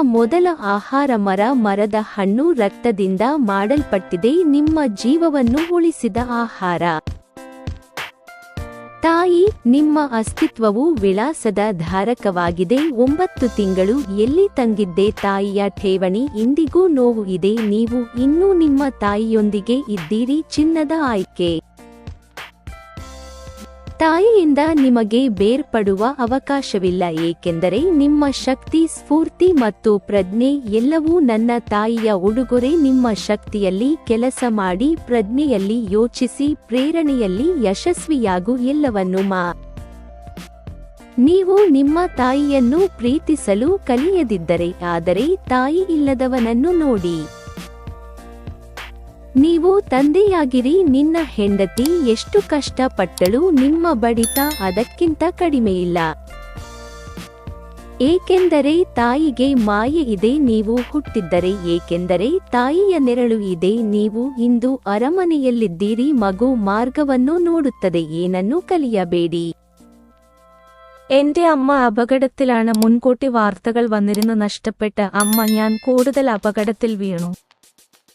ಮೊದಲ ಆಹಾರ ಮರ ಮರದ ಹಣ್ಣು ರಕ್ತದಿಂದ ಮಾಡಲ್ಪಟ್ಟಿದೆ. ನಿಮ್ಮ ಜೀವವನ್ನು ಉಳಿಸಿದ ಆಹಾರ. ತಾಯಿ, ನಿಮ್ಮ ಅಸ್ತಿತ್ವವು ವಿಳಾಸದ ಧಾರಕವಾಗಿದೆ. ಒಂಬತ್ತು ತಿಂಗಳು ಎಲ್ಲಿ ತಂಗಿದ್ದೆ ತಾಯಿಯ ಠೇವಣಿ. ಇಂದಿಗೂ ನೋವು ಇದೆ. ನೀವು ಇನ್ನೂ ನಿಮ್ಮ ತಾಯಿಯೊಂದಿಗೆ ಇದ್ದೀರಿ. ಚಿನ್ನದ ಆಯ್ಕೆ. ತಾಯಿಯಿಂದ ನಿಮಗೆ ಬೇರ್ಪಡುವ ಅವಕಾಶವಿಲ್ಲ, ಏಕೆಂದರೆ ನಿಮ್ಮ ಶಕ್ತಿ, ಸ್ಫೂರ್ತಿ ಮತ್ತು ಪ್ರಜ್ಞೆ ಎಲ್ಲವೂ ನನ್ನ ತಾಯಿಯ ಉಡುಗೊರೆ. ನಿಮ್ಮ ಶಕ್ತಿಯಲ್ಲಿ ಕೆಲಸ ಮಾಡಿ, ಪ್ರಜ್ಞೆಯಲ್ಲಿ ಯೋಚಿಸಿ, ಪ್ರೇರಣೆಯಲ್ಲಿ ಯಶಸ್ವಿಯಾಗು ಎಲ್ಲವನ್ನು ಮಾ. ನೀವು ನಿಮ್ಮ ತಾಯಿಯನ್ನು ಪ್ರೀತಿಸಲು ಕಲಿಯದಿದ್ದರೆ, ಆದರೆ ತಾಯಿ ಇಲ್ಲದವನನ್ನು ನೋಡಿ. ನೀವು ತಂದೆಯಾಗಿರಿ, ನಿನ್ನ ಹೆಂಡತಿ ಎಷ್ಟು ಕಷ್ಟಪಟ್ಟಳು, ನಿಮ್ಮ ಬಡಿತ ಅದಕ್ಕಿಂತ ಕಡಿಮೆಯಿಲ್ಲ. ಏಕೆಂದರೆ ತಾಯಿಗೆ ಮಾಯೆ ಇದೆ, ನೀವು ಹುಟ್ಟಿದ್ದರೆ ಏಕೆಂದರೆ ತಾಯಿಯ ನೆರಳು ಇದೆ, ನೀವು ಇಂದು ಅರಮನೆಯಲ್ಲಿದ್ದೀರಿ, ಮಗು ಮಾರ್ಗವನ್ನು ನೋಡುತ್ತದೆ, ಏನನ್ನೂ ಕಲಿಯಬೇಡಿ. എന്റെ അമ്മ അപകടത്തിലാണ്, മുൻകൂട്ടി വാർത്തകൾ വന്നിരുന്നു, നഷ്ടപ്പെട്ട അമ്മ, ഞാൻ കൂടുതൽ അപകടത്തിൽ വീണു.